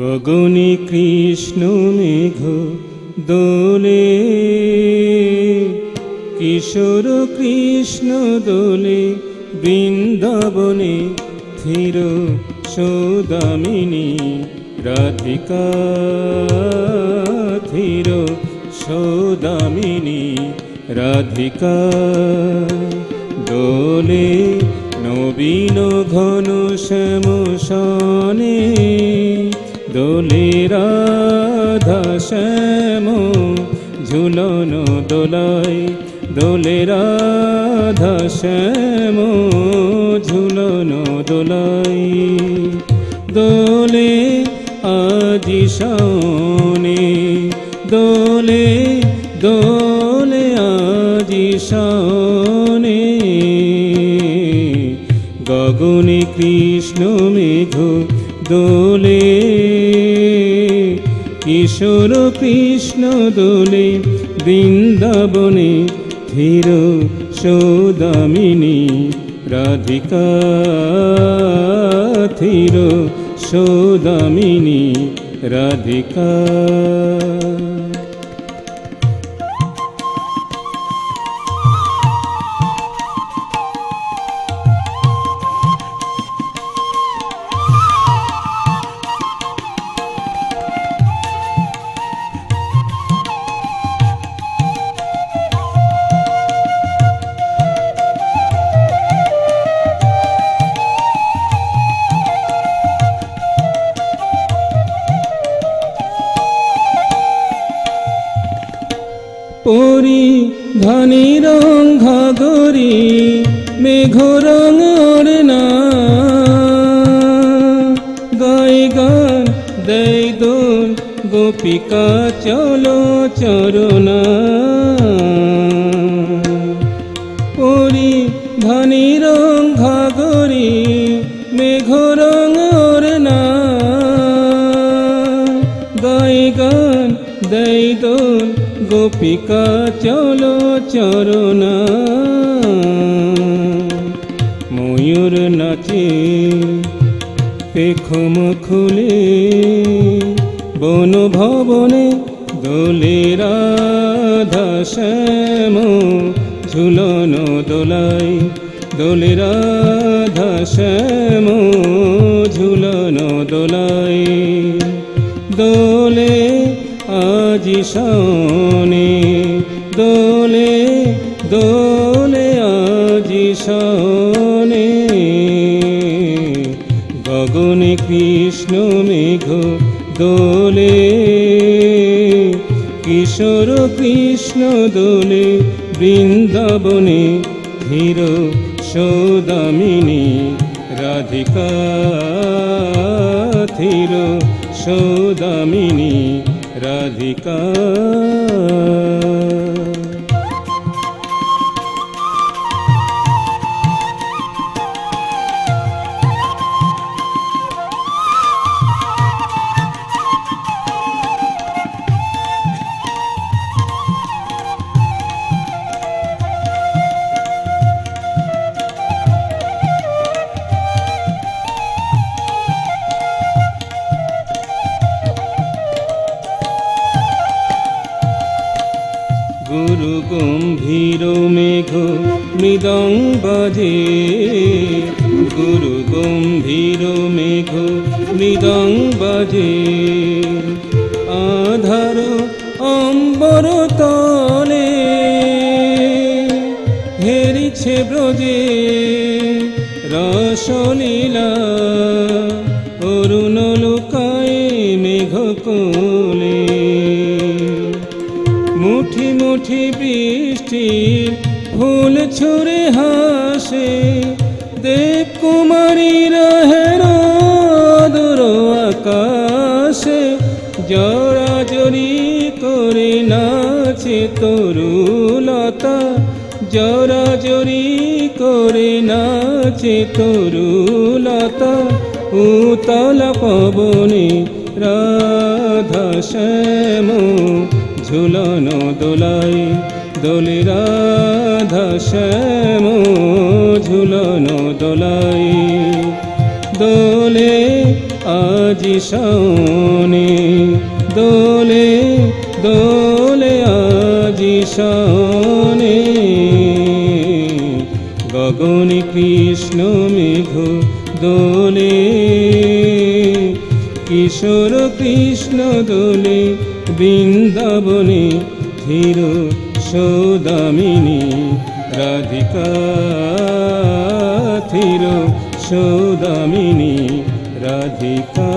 গগনে কৃষ্ণ মেঘ দোলে। কিশোর কৃষ্ণ দোলে বৃন্দাবনে থির সৌদামিনী রাধিকা। থির সৌদামিনী রাধিকা। দোলে নবীন ঘন শ্যাম সনে দোলে রাধা শ্যাম, ঝুলন দোলায়। দোলে রাধা শ্যাম, ঝুলন দোলাই দোলে আজি শাওনে দোলে দোলে আজি শাওনে গগনে কৃষ্ণ মেঘ দোলে কিশোর কৃষ্ণ দোলে বৃন্দাবনে ধীর সৌদামিনী রাধিকা ধীর সৌদামিনী রাধিকা পরি ধানি রং ঘাগরি, মেঘ রঙ না গাই গান দেই দোল, গোপিকা চলো চরণা। পরি ধানি রং ঘাগরি, মেঘ রঙ না গাই গান দেই দোল গোপিকা, চলো চরণা। ময়ূর নাচে, পেখম খুলে বন ভবনে দোলে রাধা শ্যাম। ঝুলন দোলাই দোলে রাধা শ্যাম। ঝুলন দোলাই দোলে আজি শাওনে দোলে দোলে আজি শাওনে গগনে কৃষ্ণ মেঘ দোলে, কিশোর কৃষ্ণ দোলে, বৃন্দাবনে ধীর সৌদামিনী রাধিকা, ধীর সৌদামিনী রাধিকা গম্ভীর মেঘ মৃদং বাজে। গুরু গম্ভীর মেঘ মৃদং বাজে। আধার অম্বর তলে হেরিছে ব্রজে রসলীলা। অরুণ লোকায় মেঘ কোলে। মুঠি মুঠি বৃষ্টি ফুল ছুড়ে হাসে। দেব কুমারীর হেরোদর আকাশে জড়াজড়ি করে নাচে তরুলতা জড়াজড়ি করে নাচে তরুলতা উতল পবনে রাধা শ্যাম ঝুলন দোলাই, দোলে রাধা শ্যাম ঝুলন দোলাই। দোলে আজি শাওনে, দোলে দোলে আজি শাওনে। গগনে কৃষ্ণ মেঘ দোলে, কিশোর কৃষ্ণ দোলে বৃন্দাবনে ধীর সৌদামিনী রাধিকা। ধীর সৌদামিনী রাধিকা।